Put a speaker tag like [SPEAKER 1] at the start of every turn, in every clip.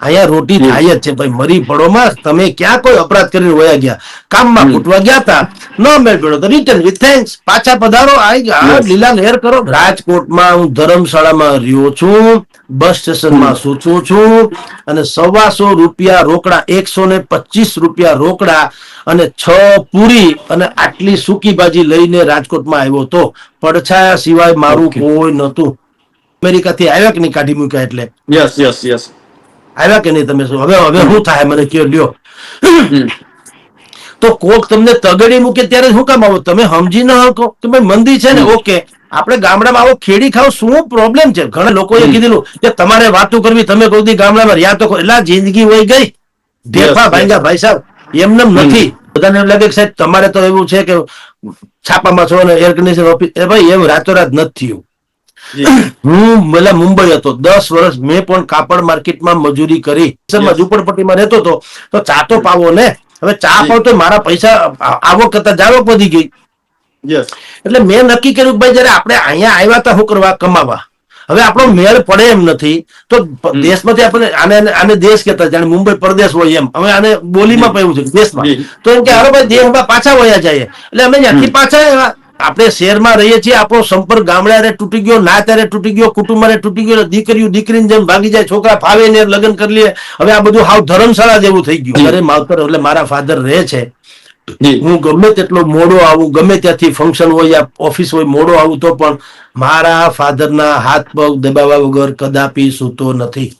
[SPEAKER 1] અહીંયા રોટી થાય જ છે. ભાઈ મરી પડોમાં તમે ક્યાં કોઈ અપરાધ કરીને વયા ગયા? કામમાં ખૂટવા ગયા હતા ન મેળ પડ્યો તો રિટર્ન વિથ થેન્ક્સ પાછા પધારો. ગયા. લીલા લહેર કરો. રાજકોટમાં હું ધર્મશાળામાં રહ્યો છું. બસ સ્ટેશનમાં સૂચું છું. અને સવાસો રૂપિયા રોકડા એકસો ને પચીસ રૂપિયા રોકડા અને છ પૂરી અને આટલી સૂકી ભાજી લઈને રાજકોટમાં આવ્યો તો પડછાયા સિવાય મારું કોઈ નહોતું. અમેરિકાથી આવ્યા કે નહીં? કાઢી મૂક્યા એટલે?
[SPEAKER 2] યસ યસ યસ
[SPEAKER 1] આવ્યા કે નહીં તમે શું? હવે હવે શું થાય? મને કયો લ્યો. તો કોક તમને તગડી મૂકે ત્યારે શું કામ આવો? તમે સમજી ના શકો. કે ભાઈ મંદી છે ને? ઓકે. આપણે ગામડામાં આવો ખેડી ખાવ શું પ્રોબ્લેમ છે? ઘણા લોકોએ કીધેલું કે તમારે વાતો કરવી તમે કોઈ ગામડામાં રહ્યા તો એટલે જિંદગી વહી ગઈ. ઢેફા. ભાંગ્યા ભાઈ સાહેબ. એમને નથી. બધાને એમ લાગે કે સાહેબ તમારે તો એવું છે કે છાપામાં છો ને એર કન્ડિશન ઓફિસ એ ભાઈ એવું રાતોરાત નથી થયું. હું પેલા મુંબઈ હતો. દસ વર્ષ મેં પણ કાપડ માર્કેટમાં મજૂરી કરી. ઝુંપડપટ્ટીમાં રહેતો હતો. તો ચા તો પાવો ને. હવે ચા. પાવ તો મારા પૈસા આવક કરતા જાવક વધી ગઈ. એટલે મેં નક્કી કર્યું કે ભાઈ જયારે આપણે અહીંયા આવ્યા હતા શું કરવા કમાવા. હવે આપણો મેળ પડે એમ નથી. તો દેશમાંથી આપણે આને આને- દેશ કહેતા જાણે મુંબઈ પરદેશ હોય એમ. હવે આને બોલીમાં પણ છે દેશમાં. તો એમ કે હારો ભાઈ દેશમાં પાછા વયા જાય એટલે અમે ત્યાંથી પાછા આવ્યા. આપણે શહેરમાં રહીએ છીએ આપણો સંપર્ક ગામડે હારે તૂટી ગયો ના ત્યારે તૂટી ગયો કુટુંબ હારે તૂટી ગયો દીકરીઓ દીકરીને જેમ ભાગી જાય છોકરા ફાવે ને લગ્ન કરી લે હવે આ બધું હાવ ધર્મશાળા જેવું થઈ ગયું. અરે માવતર એટલે મારા ફાધર રહે છે. હું ગમે તેટલો મોડો આવું ગમે ત્યાંથી ફંક્શન હોય યા ઓફિસ હોય મોડો આવું તો પણ મારા ફાધરના હાથ પગ દબાવા વગર કદાપી સૂતો નથી.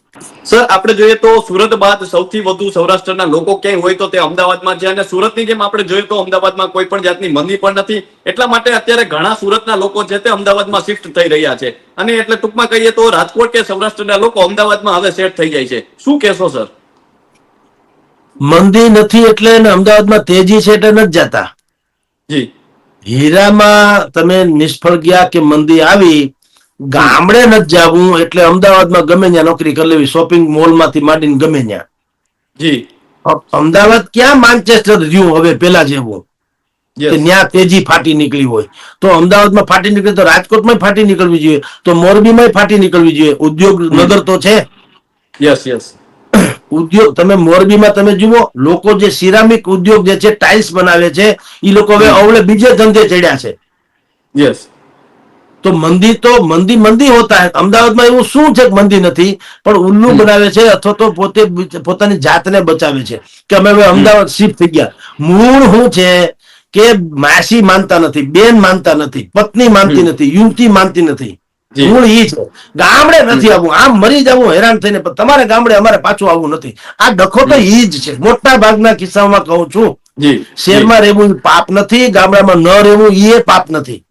[SPEAKER 2] સર આપણે જોઈએ તો સુરત બાદ સૌથી વધુ સૌરાષ્ટ્રના લોકો ક્યાંય હોય તો તે અમદાવાદમાં છે અને સુરતની જેમ આપણે જોઈએ તો અમદાવાદમાં કોઈ પણ જાતની મંદી પણ નથી. એટલા માટે અત્યારે ઘણા સુરતના લોકો છે તે અમદાવાદમાં શિફ્ટ થઈ રહ્યા છે. અને એટલે ટૂંકમાં કહીએ તો રાજકોટ કે સૌરાષ્ટ્રના લોકો અમદાવાદમાં હવે સેટ થઈ જાય છે. શું કહેશો સર
[SPEAKER 1] મંદી નથી એટલે અમદાવાદમાં તેજી છે એટલે નથી જતા.
[SPEAKER 2] જી.
[SPEAKER 1] હીરામાં તમે નિષ્ફળ ગયા કે મંદી આવી ગામડે નથી જવું એટલે અમદાવાદમાં ગમે ત્યાં નોકરી કરી લેવી શોપિંગ મોલમાંથી માંડીને ગમે ત્યાં.
[SPEAKER 2] જી.
[SPEAKER 1] અમદાવાદ ક્યાં માન્ચેસ્ટર રહ્યું હવે પેલા જેવું? ત્યાં તેજી ફાટી નીકળી હોય. તો અમદાવાદમાં ફાટી નીકળી તો રાજકોટમાં ફાટી નીકળવી જોઈએ તો મોરબીમાં ફાટી નીકળવી જોઈએ. ઉદ્યોગ નગર તો છે.
[SPEAKER 2] યસ યસ
[SPEAKER 1] ઉદ્યોગ તમે મોરબીમાં તમે જુઓ લોકો જે સિરામિક ઉદ્યોગ જે છે ટાઇલ્સ બનાવે છે એ લોકો હવે અવળે બીજે ધંધે ચડ્યા છે.
[SPEAKER 2] યસ
[SPEAKER 1] તો મંદી તો મંદી મંદી હોતા હે. અમદાવાદમાં એવું શું છે કે મંદી નથી પણ ઉલ્લુ બનાવે છે અથવા તો પોતે પોતાની જાતને બચાવે છે. કે અમે હવે અમદાવાદ શિફ્ટ થઈ ગયા. મૂળ શું છે કે માસી માનતા નથી બેન માનતા નથી પત્ની માનતી નથી યુવતી માનતી નથી. મૂળ ઈ છે. ગામડે નથી આવવું આમ મરી જવું હેરાન થઈને પણ તમારે ગામડે અમારે પાછું આવવું નથી. આ ડખો તો ઈ જ છે. મોટા ભાગના કિસ્સામાં કહું છું શહેરમાં રહેવું પાપ નથી ગામડામાં ન રહેવું એ પાપ નથી.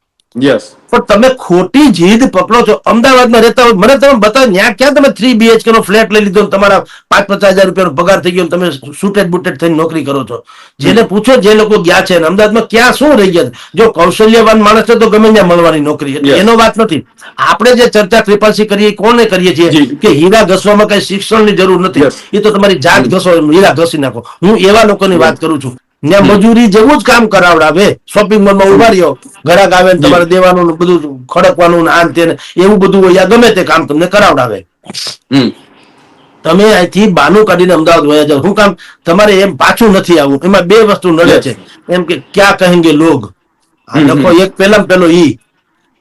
[SPEAKER 2] યસ
[SPEAKER 1] પણ તમે ખોટી જીદ પકડો છો. અમદાવાદમાં રહેતા હોય મને તમે બતાવો ત્યાં ક્યાં તમે થ્રી બીએચકે નો ફ્લેટ લઈ લીધો તમારા પાંચ પચાસ હજાર રૂપિયાનો પગાર થઈ ગયો તમે સુટેડ બુટેડ થઈને નોકરી કરો છો. જેને પૂછો જે લોકો ગયા છે અમદાવાદમાં ક્યાં શું રહી ગયા જો કૌશલ્યવાન માણસ છે તો ગમે ત્યાં મળવાની નોકરી એનો વાત નથી. આપણે જે ચર્ચા કૃપાલસી કરીએ કોને કરીએ છીએ? કે હીરા ઘસવામાં કઈ શિક્ષણની જરૂર નથી. એ તો તમારી જાત ઘસો હીરા ઘસી નાખો. હું એવા લોકોની વાત કરું છું. ત્યાં મજૂરી જેવું જ કામ કરાવડાવે. શોપિંગ મોલમાં ઊભા રહ્યો ઘરાક આવે ને તમારે દેવાનું બધું ખડકવાનું ને આન તે એવું બધું હોય યા ગમે તે કામ તમને કરાવડાવે. તમે અહીંથી બાનું કાઢીને અમદાવાદ વયા જાઓ. શું કામ તમારે એમ પાછું નથી આવવું. એમાં બે વસ્તુ નડે છે. એમ કે ક્યાં કહેંગે લોગ? લખો એક પેલા પેલો ઈ.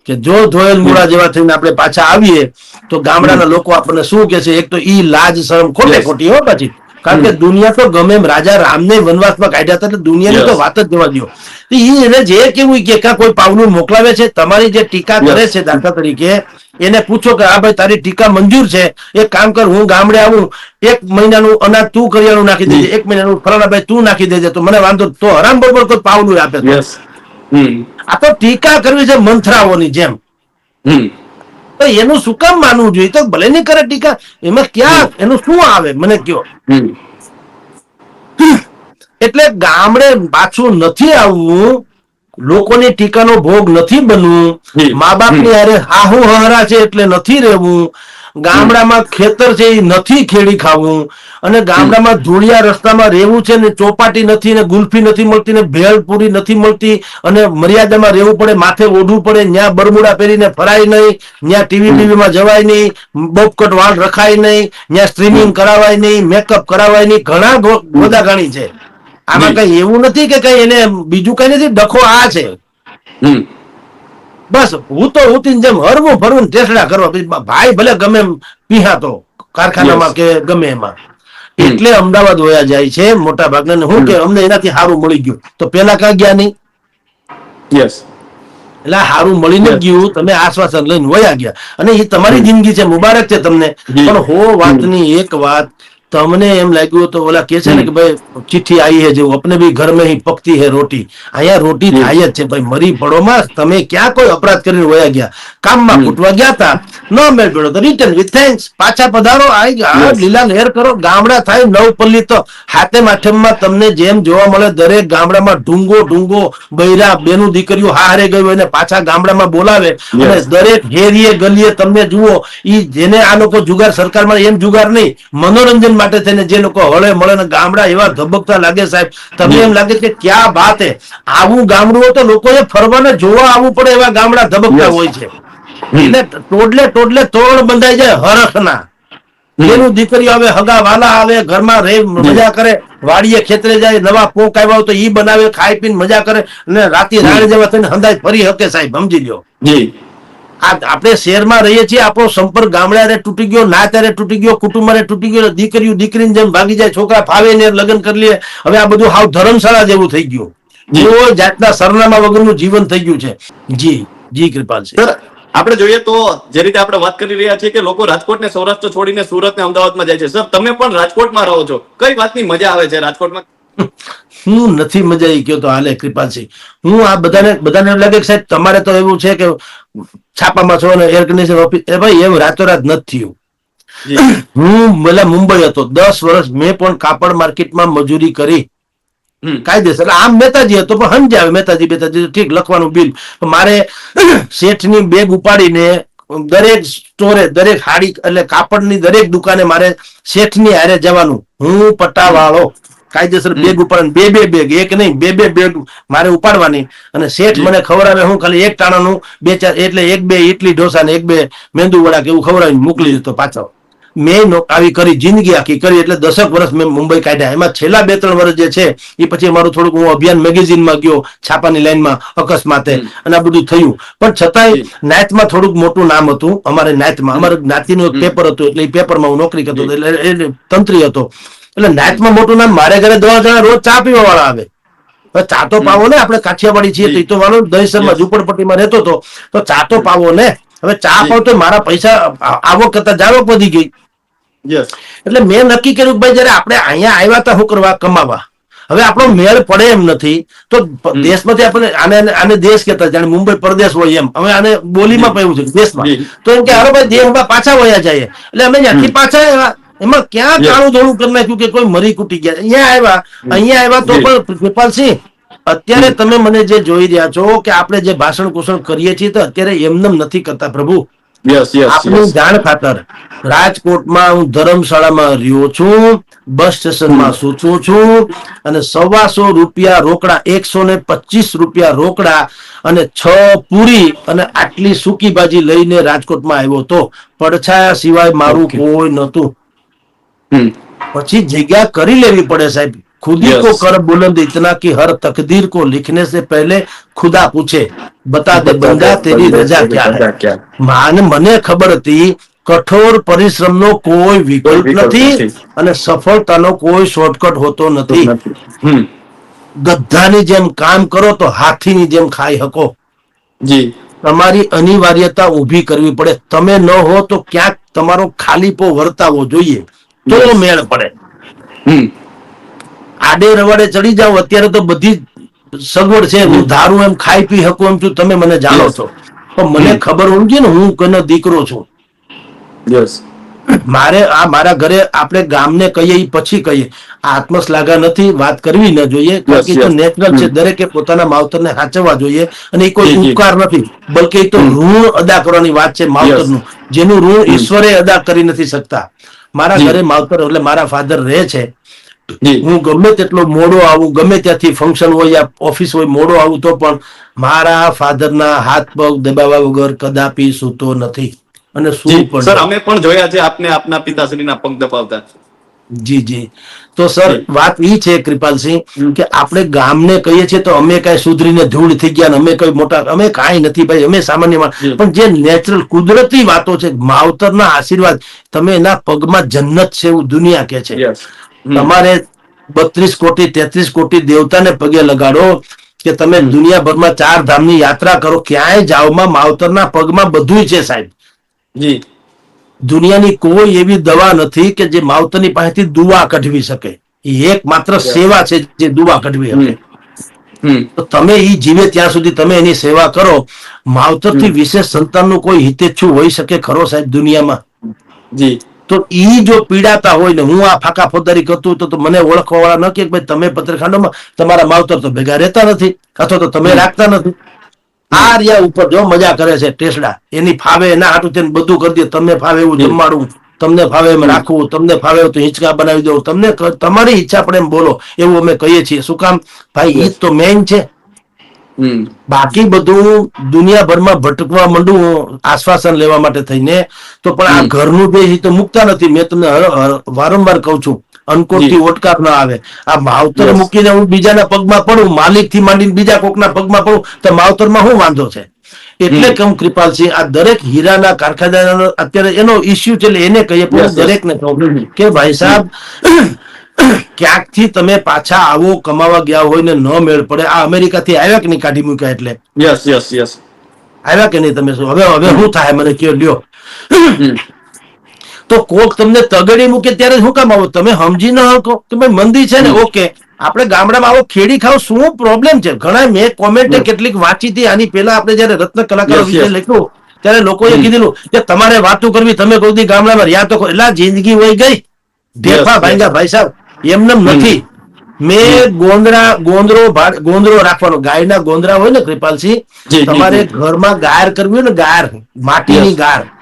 [SPEAKER 1] કે જો ધોયેલ મૂળા જેવા થઈને આપણે પાછા આવીએ તો ગામડાના લોકો આપણને શું કે છે? એક તો ઈ લાજ શરમ ખોટે ખોટી હો પછી કારણ કે દુનિયા તો ગમે એમ. રાજા રામને વનવાસમાં કાઢ્યા હતા એટલે દુનિયાની તો વાત જ જવા દો તો એને જે કેવું કે કોઈ પાવલું મોકલાવે છે તમારી જે ટીકા કરે છે દાખલા તરીકે એને પૂછો કે આ ભાઈ તારી ટીકા મંજૂર છે? એક કામ કર હું ગામડે આવું. એક મહિનાનું અનાજ તું કરિયાણું નાખી દેજે. એક મહિનાનું ફલાણા ભાઈ તું નાખી દેજે. તો મને વાંધો તો હરામ બરોબર કોઈ પાવલું આપે આ તો ટીકા કરવી છે મંથરાઓની જેમ.
[SPEAKER 2] હમ.
[SPEAKER 1] તો એનું શું કામ માનવું જોઈએ? તો ભલે નહીં કરે ટીકા એમાં ક્યાં એનું શું આવે? મને કયો. એટલે ગામડે પાછું નથી આવવું લોકોની ટીકાનો ભોગ નથી બનવું. મા બાપની હારે હાહુ હહરા છે એટલે નથી રહેવું ગામડામાં ખેતર છે એ નથી ખેડી ખાવું. અને ગામડામાં ધૂળિયા રસ્તામાં રહેવું છે ને ચોપાટી નથી ને ગુલ્ફી નથી મળતી ને ભેળપુરી નથી મળતી અને મર્યાદામાં રહેવું પડે માથે ઓઢવું પડે ન્યા બરમુડા પહેરીને ફરાય નહીં ન્યા ટીવી ટીવી માં જવાય નહીં બોપકટ વાળ રખાય નહીં ન્યા સ્ટ્રીમિંગ કરાવાય નહીં મેકઅપ કરાવાય નહીં ઘણા બધા ઘણી છે. આમાં કઈ એવું નથી કે કઈ એને બીજું કઈ નથી ડખો આ છે.
[SPEAKER 2] હમ.
[SPEAKER 1] બસ હું તો ઉતીન જેમ હરવું ભરવું ટેસડા કરવા પછી ભાઈ ભલે ગમે એમ પીહાતો કારખાનામાં કે ગમે એમાં. એટલે અમદાવાદ વયા જાય છે મોટા ભાગના હું કે અમને એનાથી સારું મળી ગયું. તો પેલા ક્યાં ગયા નહીં?
[SPEAKER 2] યસ
[SPEAKER 1] એટલે સારું મળીને ગયું તમે આશ્વાસન લઈને વયા ગયા. અને એ તમારી જિંદગી છે મુબારક છે તમને. પણ હો વાતની એક વાત તમને એમ લાગ્યું તો ઓલા કે છે ને કે ભાઈ ચિઠ્ઠી આવી હે જેવું. અપને ભી ઘર में ही પકતી હે રોટી. અહીંયા રોટી થાય જ છે. ભાઈ મરી પડોમાં તમે ક્યાં કોઈ અપરાધ કરીને વયા ગયા? કામમાં ખૂટવા ગયા હતા ન મેળ પડ્યો. તો રિટર્ન વિથ થેન્ક્સ પાછા પધારો. આવી લીલા લહેર કરો. ગામડા થાય નવપલ્લી તો. હાથેમ આઠમમાં તમને જેમ જોવા મળે દરેક ગામડામાં ઢુંગો ઢુંગો બૈરા બેનું દીકરીઓ હારે ગયું એને પાછા ગામડામાં બોલાવે. અને દરેક હેરીએ ગલીએ. તમને જુઓ ઈ જેને આ લોકો જુગાર સરકારમાં એમ જુગાર નહીં મનોરંજન માટે થઈને જે લોકો હળે મળે ને ગામડા એવા ધબકતા લાગે સાહેબ તમને એમ લાગે કે ક્યાં વાત હે? આવું ગામડું તો લોકોએ ફરવાને જોવા આવવું પડે એવા ગામડા ધબકતા હોય છે. એટલે ટોડલે ટોડલે તોરણ બંધાઈ જાય હરખના. એનું દીકરીઓ આવે હગા વાલા આવે ઘરમાં રહે મજા કરે વાડીએ ખેતરે જાય નવા પોક આવ્યા હોય તો ઈ બનાવે ખાઈ પીને મજા કરે અને રાતે રાણી જેવા થઈને હંદાય ફરી હકે સાહેબ સમજી લ્યો. આપણે શહેરમાં રહીએ છીએ આપણો સંપર્ક ગામડારે તૂટી ગયો ના ત્યારે તૂટી ગયો કુટુંબરે તૂટી ગયો દીકરીઓ દીકરીને જેમ ભાગી જાય છોકરા ફાવે ને લગ્ન કરી લે. હવે આ બધું હાવ ધર્મશાળા જેવું થઈ ગયું. જેવો જાતના સરનામા વગરનું જીવન થઈ ગયું છે. જી. જી કૃપાલ
[SPEAKER 2] સર આપણે જોઈએ તો જે રીતે આપણે વાત કરી રહ્યા છીએ કે લોકો રાજકોટ ને સૌરાષ્ટ્ર છોડીને સુરત ને અમદાવાદમાં જાય છે. સર તમે પણ રાજકોટમાં રહો છો. કઈ વાતની મજા આવે છે રાજકોટમાં?
[SPEAKER 1] હું નથી મજા આવી ગયો તો હાલે કૃપાલસિંહ. હું આ બધાને બધાને એમ લાગે કે સાહેબ તમારે તો એવું છે કે છાપામાં છો ને એર કન્ડિશન ઓફિસ એ ભાઈ એમ રાતોરાત નથી થયું. હું પેલા મુંબઈ હતો દસ વર્ષ મેં પણ કાપડ માર્કેટમાં મજૂરી કરી. કાયદેસર આમ મહેતાજી હતો પણ સમજાવે મહેતાજી બેતાજી ઠીક લખવાનું બિલ. મારે શેઠની બેગ ઉપાડીને દરેક સ્ટોરે દરેક હાડી એટલે કાપડની દરેક દુકાને મારે શેઠની હારે જવાનું. હું પટાવાળો. કાયદેસર બેગ ઉપર બે બે બેગ એક નહીં બે બે બેગ મારે ઉપાડવાની. અને શેઠ મને ખવડાવે હું ખાલી એક ટાણાનું બે ચાર એટલે એક બે ઇડલી ઢોસા ને એક બે મેંદુ વડા કે એવું ખવડાવીને મોકલી દીધો પાછો. મેં આવી કરી જિંદગી આખી કરી એટલે દસક વર્ષ મેં મુંબઈ કાઢ્યા. એમાં છેલ્લા બે ત્રણ વર્ષ જે છે એ પછી મારું થોડુંક હું અભિયાન મેગેઝિનમાં ગયો છાપાની લાઈનમાં અકસ્માતે અને આ બધું થયું. પણ છતાંય નાયતમાં થોડુંક મોટું નામ હતું અમારે નાયતમાં. અમારે જ્ઞાતિનું એક પેપર હતું એટલે એ પેપરમાં હું નોકરી કરતો એટલે તંત્રી હતો. એટલે નાયતમાં મોટું નામ મારે ઘરે દોઢ જણા રોજ ચા પીવા વાળા આવે ચા તો પાવો ને આપણે કાઠિયાવાડી છીએ તો એ તો માનો દહીસરમાં ઝુંપડપટ્ટીમાં રહેતો હતો. તો ચા તો પાવો ને હવે ચા પાવ તો મારા પૈસા આવક કરતા જાવક વધી ગઈ. એટલે મેં નક્કી કર્યું કે ભાઈ જયારે આપણે અહીંયા આવ્યા હતા શું કરવા કમાવા. હવે આપણો મેળ પડે એમ નથી. તો દેશમાંથી આપણે આને આને- દેશ કહેતા જાણે મુંબઈ પરદેશ હોય એમ. હવે આને બોલીમાં પણ એવું છે દેશમાં. તો એમ કે હારો ભાઈ દેશમાં પાછા વયા જાય એટલે અમે ત્યાંથી પાછા એમાં ક્યાં. કાળું ધોળું કરી નાખ્યું કે કોઈ મરી કૂટી ગયા? અહીંયા આવ્યા. અહીંયા આવ્યા તો પણ કૃપાલસિંહ અત્યારે તમે મને જે જોઈ રહ્યા છો કે આપણે જે ભાષણ કુષણ કરીએ છીએ તો અત્યારે એમનેમ નથી કરતા પ્રભુ. આપનું જાણ ખાતર રાજકોટમાં હું ધર્મશાળામાં રહ્યો છું બસ સ્ટેશનમાં સૂચું છું અને સવાસો રૂપિયા રોકડા એકસો ને પચીસ રૂપિયા રોકડા અને છ પૂરી અને આટલી સૂકી ભાજી લઈને રાજકોટમાં આવ્યો તો પડછાયા સિવાય મારું કોઈ નતું
[SPEAKER 2] હમ.
[SPEAKER 1] પછી જગ્યા કરી લેવી પડે સાહેબ खुदी
[SPEAKER 2] Yes.
[SPEAKER 1] को कर बुलंद इतना कि हर तकदीर को लिखने से पहले खुदा पूछे बता दे बंदा तेरी रजा क्या है
[SPEAKER 2] क्या
[SPEAKER 1] માને મને ખબર હતી કઠોર પરિશ્રમનો કોઈ વિકલ્પ
[SPEAKER 2] વિકલ્પ
[SPEAKER 1] નથી
[SPEAKER 2] નથી.
[SPEAKER 1] અને સફળતાનો કોઈ શોર્ટકટ હોતો નથી
[SPEAKER 2] હમ
[SPEAKER 1] ગધાની જેમ કામ કરો તો હાથીની જેમ ખાઈ શકો
[SPEAKER 2] જી
[SPEAKER 1] તમારી અનિવાર્યતા ઊભી કરવી પડે તમે ન હો તો ક્યાંક તમારો ખાલીપો વર્તાવો જોઈએ તો મેળ પડે. આડે રવાડે ચડી જાઓ અત્યારે તો બધી સગવડ છે હું ધારું એમ ખાઈ પી શકું એમ છું તમે મને જાણો છો. પણ મને ખબર હોવી જોઈએ ને હું કોઈનો દીકરો છું.
[SPEAKER 2] યસ
[SPEAKER 1] મારે આ મારા ઘરે આપણે ગામને કહીએ પછી કહીએ. આત્મશ્લાઘા નથી વાત કરવી ન જોઈએ. કારણ કે તો. નેચરલ છે દરેકે પોતાના માવતરને સાચવવા જોઈએ અને એ કોઈ. ઉપકાર નથી. બલકે એ તો ઋણ અદા કરવાની વાત છે માવતરનું. જેનું ઋણ ઈશ્વરે અદા કરી નથી શકતા. મારા ઘરે માવતર એટલે મારા ફાધર રહે છે. હું ગમે તેટલો મોડો આવું ગમે ત્યાંથી ફંક્શન હોય યા ઓફિસ હોય મોડો આવું તો પણ મારા ફાધરના હાથ પગ દબાવવા વગર કદાપી સૂતો નથી. અને શું પણ
[SPEAKER 2] સર અમે પણ જોયા છે આપને આપના પિતાશ્રીના પગ દબાવતા.
[SPEAKER 1] જી જી. તો સર વાત એ છે કૃપાલસિંહ કે આપણે ગામને કહીએ છીએ તો અમે કઈ સુધરીને ધૂળ થઈ ગયા અમે કઈ મોટા અમે કાંઈ નથી ભાઈ અમે સામાન્ય પણ જે નેચરલ કુદરતી વાતો છે માવતરના આશીર્વાદ તમે એના પગમાં જન્નત છે એવું દુનિયા કે છે. તમારે બત્રીસ કોટી તેત્રીસ કોટી દેવતાને પગે લગાડો કે તમે દુનિયાભરમાં ચાર ધામની યાત્રા કરો ક્યાંય જાઓમાં માવતરના પગમાં બધુંય છે સાહેબ.
[SPEAKER 2] જી.
[SPEAKER 1] દુનિયાની કોઈ એવી દવા નથી કે જે માવતરની પાસેથી દુવા કઢવી શકે. એ એક માત્ર સેવા છે જે દુવા કઢવી શકે. તો તમે એ જીવે ત્યાં સુધી તમે એની સેવા કરો. માવતરથી વિશેષ સંતાનનું કોઈ હિતેચ્છુ હોઈ શકે ખરો સાહેબ દુનિયામાં?
[SPEAKER 2] જી.
[SPEAKER 1] તો ઈ જો પીડાતા હોય ને હું આ ફાકા ફોદારી કરતું તો તો મને ઓળખવા વાળા ન કે ભાઈ તમે પત્રખાંડોમાં તમારા માવતર તો ભેગા રહેતા નથી અથવા તો તમે રાખતા નથી. આ રહ્યા ઉપર જો મજા કરે છે ટેસડા એની ફાવે એના હાટું તેને બધું કરી દે. તમને ફાવે એવું. જમાડવું તમને ફાવે એમ રાખવું તમને ફાવે તો હિંચકા બનાવી દઉં તમને તમારી ઈચ્છા પણ એમ બોલો એવું અમે કહીએ છીએ. શું કામ? ભાઈ ઈ તો મેઇન છે. બાકી બધું દુનિયાભરમાં ભટકવા માંડું આશ્વાસન લેવા માટે થઈને તો પણ આ. ઘરનું જે તો મુકતા નથી. મેં તમને વારંવાર કહું છું અનકોટથી ઓટકાર ના આવે. આ માવતર. મૂકીને હું બીજાના પગમાં પડું માલિકથી માંડીને બીજા કોકના પગમાં પડું તો માવતરમાં શું વાંધો છે? એટલે
[SPEAKER 2] હમ.
[SPEAKER 1] કે કૃપાલસિંહ આ દરેક હીરાના કારખાના અત્યારે એનો ઇસ્યુ છે એટલે એને કહીએ પણ. દરેકને કહું કે ભાઈ સાહેબ ક્યાંકથી તમે પાછા આવો કમાવા ગયા હોય ને ન મેળ પડે. આ અમેરિકાથી આવ્યા કે નહીં કાઢી મૂક્યા એટલે?
[SPEAKER 2] યસ યસ યસ
[SPEAKER 1] આવ્યા કે નહીં તમે શું? હવે હવે શું થાય? મને કયો લ્યો. તો કોક તમને તગડી મૂકે ત્યારે શું કામ આવો? તમે સમજી ન શકો. કે ભાઈ મંદી છે ને? ઓકે. આપણે ગામડામાં આવો ખેડી ખાવ શું પ્રોબ્લેમ છે? ઘણા મેં કોમેન્ટ કેટલીક વાંચી હતી. આની પહેલા આપણે જયારે રત્ન કલાકાર વિશે લખ્યું ત્યારે લોકોએ કીધેલું કે તમારે વાતો કરવી તમે કોઈ દી ગામડામાં રહ્યા તો એટલા જિંદગી હોય ગઈ. ઢેફા
[SPEAKER 2] yes.
[SPEAKER 1] ભાઈ સાહેબ. એમનેમ નથી. મેં ગોંદરા ગોંદરો ગોંદરો રાખવાનો. ગાયના ગોંદરા હોય ને કૃપાલસિંહ તમારે ઘરમાં ગાર કરવી હોય ને ગાર માટીની
[SPEAKER 2] Yes.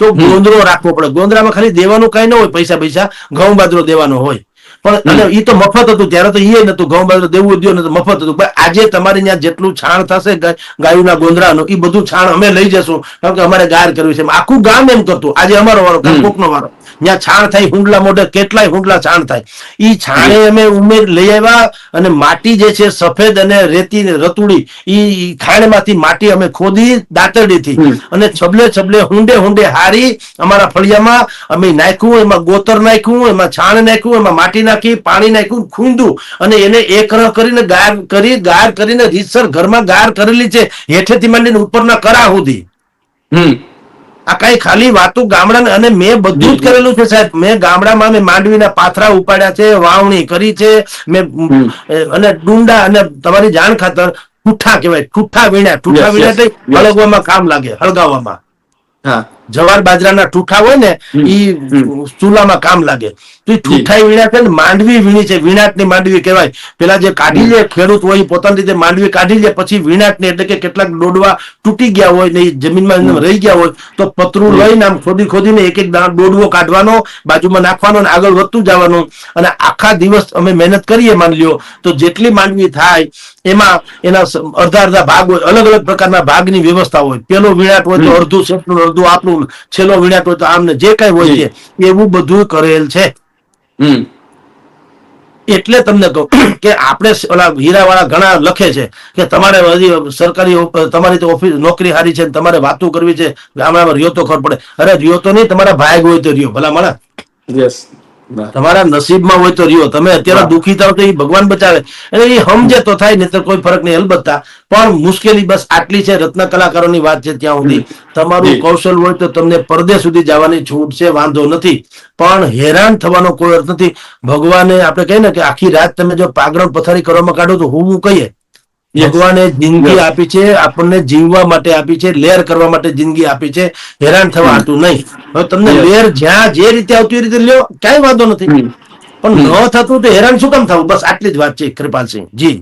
[SPEAKER 1] તો ગોંદરો રાખવો પડે. ગોંદરામાં ખાલી દેવાનું કઈ ન હોય પૈસા પૈસા ઘઉં બાજરો દેવાનો હોય. પણ અને એ તો મફત હતું ત્યારે તો એ નતું. ઘઉં બાજરો દેવું દો ને તો મફત હતું. પણ આજે તમારે ત્યાં જેટલું છાણ થશે ગાયુના ગોંદરાનું એ બધું છાણ અમે લઈ જશું. કારણ કે અમારે ગાર કરવી છે. આખું ગામ એમ કરતું. આજે અમારો વારો કોકનો વારો. ત્યાં છાણ થાય હુંડલા મોઢે કેટલાય હુંડલા છાણ થાય. એ છાણે અમે ઉમેર લઈ આવ્યા અને માટી જે છે સફેદ અને રેતી રતુડી ઈ ખાણમાંથી માટી અમે ખોદી દાંતરડીથી. અને છબલે છબલે હુંડે હુંડે હારી અમારા ફળિયામાં અમે નાખ્યું એમાં ગોતર નાખ્યું એમાં છાણ નાખ્યું એમાં માટી નાખી પાણી નાખ્યું ખૂંદું અને એને એકરહ કરીને ગાર કરી ગાર કરીને રીતસર ઘરમાં ગાર કરેલી છે. હેઠેથી માંડીને ઉપરના કરા સુધી. આ કઈ ખાલી વાતો ગામડા અને મેં બધું જ. કરેલું છે સાહેબ. મેં ગામડામાં મેં માંડવીના પાથરા ઉપાડ્યા છે વાવણી કરી છે મેં અને ડુંડા અને તમારી જાણ ખાતર ઠુઠ્ઠા કહેવાય ઠુઠ્ઠા વીણ્યા ઠુઠ્ઠા વીણ્યા એટલે હળગવામાં કામ લાગે હળગાવવામાં.
[SPEAKER 2] હા.
[SPEAKER 1] જવાર બાજરાના ઠૂઠા હોય ને
[SPEAKER 2] એ
[SPEAKER 1] ચૂલામાં કામ લાગે. તો એ ઠૂઠાઈ વીણ્યા છે ને માંડવી વીણી છે. વીણાટની માંડવી કહેવાય. પેલા જે કાઢી લે ખેડૂત હોય પોતાની રીતે માંડવી કાઢી લે પછી વીણાટની એટલે કે કેટલાક ડોડવા તૂટી ગયા હોય ને જમીનમાં રહી ગયા હોય તો પતરું લઈને આમ ખોદી ખોદીને એક એક ડોડવો કાઢવાનો બાજુમાં નાખવાનો અને આગળ વધતું જવાનું. અને આખા દિવસ અમે મહેનત કરીએ માની લ્યો તો જેટલી માંડવી થાય એમાં એના અડધા અડધા ભાગ હોય અલગ અલગ પ્રકારના ભાગની વ્યવસ્થા હોય. પેલો વીણાટ હોય તો અડધું શેઠનું અડધું આપણું છેલ્લો વીણાટ હોય તો આમને જે કઈ હોય છે એવું બધું કરેલ છે. એટલે તમને કહું કે આપણે ઓલા હીરાવાળા ઘણા લખે છે કે તમારે હજી સરકારી તમારી તો ઓફિસ નોકરી હારી છે તમારે વાતો કરવી છે ગામડામાં રહ્યો તો ખબર પડે. અરે રહ્યો તો નહીં તમારા ભાઈ હોય તો રહ્યો ભલા માણા
[SPEAKER 2] યસ
[SPEAKER 1] તમારા નસીબમાં હોય તો રહ્યો. તમે અત્યારે. દુખી થાવ તો એ ભગવાન બચાવે. એટલે એ સમજે તો થાય નહીં તો કોઈ ફરક નહીં. અલબત્તા પણ મુશ્કેલી બસ આટલી છે રત્ન કલાકારોની વાત છે ત્યાં સુધી. તમારું કૌશલ હોય તો તમને પરદે સુધી જવાની છૂટ છે વાંધો નથી. પણ હેરાન થવાનો કોઈ અર્થ નથી. ભગવાને આપણે કહીએ ને કે આખી રાત તમે જો પાગરણ પથારી કરવામાં કાઢો તો હું કહીએ. ભગવાને જિંદગી આપી છે આપણને જીવવા માટે આપી છે લેર કરવા માટે જિંદગી આપી છે હેરાન થવા હતું નહીં. હવે તમને. લેર જ્યાં જે રીતે આવતી એ રીતે લ્યો ક્યાંય વાંધો નથી. પણ ન થતું તો હેરાન શું કામ થવું? બસ આટલી જ વાત છે કૃપાલસિંહ જી.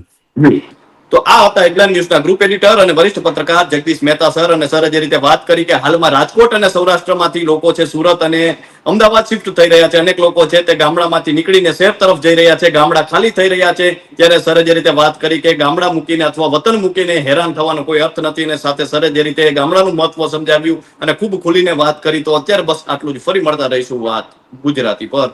[SPEAKER 2] તો આ હતા હેડલાઇન ન્યૂઝના ગ્રુપ એડિટર અને વરિષ્ઠ પત્રકાર જગદીશ મહેતા સર અને સરે જે રીતે વાત કરી કે હાલમાં રાજકોટ અને સૌરાષ્ટ્રમાંથી લોકો છે સુરત અને અમદાવાદ શિફ્ટ થઈ રહ્યા છે. અનેક લોકો છે તે ગામડામાંથી નીકળીને શહેર તરફ જઈ રહ્યા છે. ગામડા ખાલી થઈ રહ્યા છે. ત્યારે સરે જે રીતે વાત કરી કે ગામડા મૂકીને અથવા વતન મૂકીને હેરાન થવાનો કોઈ અર્થ નથી અને સાથે સરે જે રીતે ગામડાનું મહત્વ સમજાવ્યું અને ખૂબ ખુલીને વાત કરી, તો અત્યારે બસ આટલું જ. ફરી મળતા રહીશું વાત ગુજરાતી પર.